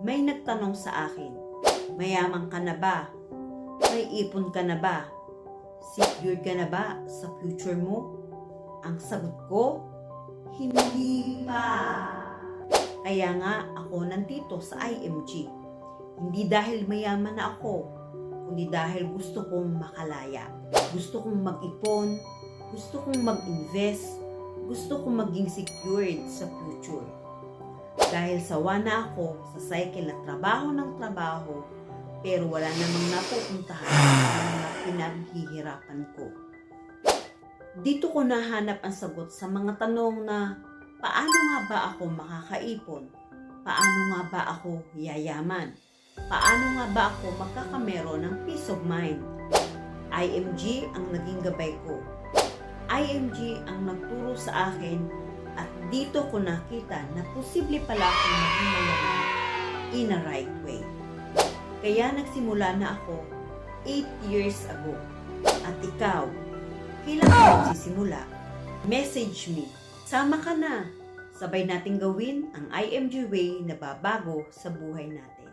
May nagtanong sa akin, mayaman ka na ba? May ipon ka na ba? Secured ka na ba sa future mo? Ang sagot ko, hindi pa. Kaya nga ako nandito sa IMG. Hindi dahil mayaman na ako, kundi dahil gusto kong makalaya. Gusto kong mag-ipon, gusto kong mag-invest, gusto kong maging secured sa future. Dahil sawa na ako sa cycle na trabaho ng trabaho, pero wala namang napupuntahan sa mga pinaghihirapan ko. Dito ko nahanap ang sagot sa mga tanong na paano nga ba ako makakaipon? Paano nga ba ako yayaman? Paano nga ba ako magkakamero ng peace of mind? IMG ang naging gabay ko. IMG ang nagturo sa akin dito ko nakita na posible pala akong maging mayaman in a right way. Kaya nagsimula na ako 8 years ago. At ikaw, kailan ka magsisimula? Message me. Sama ka na. Sabay nating gawin ang IMG way na babago sa buhay natin.